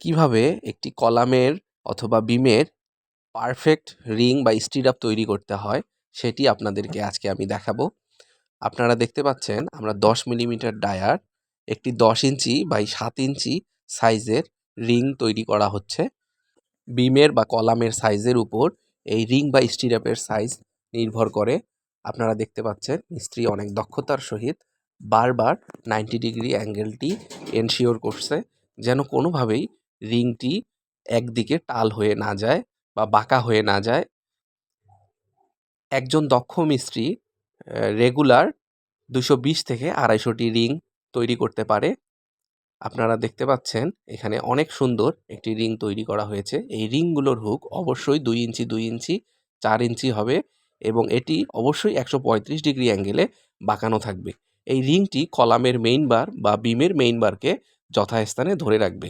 কীভাবে একটি কলামের অথবা বিমের পারফেক্ট রিং বা স্টিরাপ তৈরি করতে হয়, সেটি আপনাদেরকে আজকে আমি দেখাবো। আপনারা দেখতে পাচ্ছেন আমরা দশ মিলিমিটার ডায়ার, একটি দশ ইঞ্চি বাই সাত ইঞ্চি সাইজের রিং তৈরি করা হচ্ছে। বিমের বা কলামের সাইজের উপর এই রিং বা স্টিরাপের সাইজ নির্ভর করে। আপনারা দেখতে পাচ্ছেন মিস্ত্রি অনেক দক্ষতার সহিত বারবার নাইনটি ডিগ্রি অ্যাঙ্গেলটি এনশিওর করছে, যেন কোনোভাবেই রিংটি একদিকে টাল হয়ে না যায় বা বাঁকা হয়ে না যায়। একজন দক্ষ মিস্ত্রি রেগুলার দুশো বিশ থেকে আড়াইশোটি রিং তৈরি করতে পারে। আপনারা দেখতে পাচ্ছেন এখানে অনেক সুন্দর একটি রিং তৈরি করা হয়েছে। এই রিংগুলোর হুক অবশ্যই দুই ইঞ্চি দুই ইঞ্চি, চার ইঞ্চি হবে এবং এটি অবশ্যই একশো পঁয়ত্রিশ ডিগ্রি অ্যাঙ্গেলে বাঁকানো থাকবে। এই রিংটি কলামের মেইন বার বা বিমের মেইন বারকে যথাস্থানে ধরে রাখবে।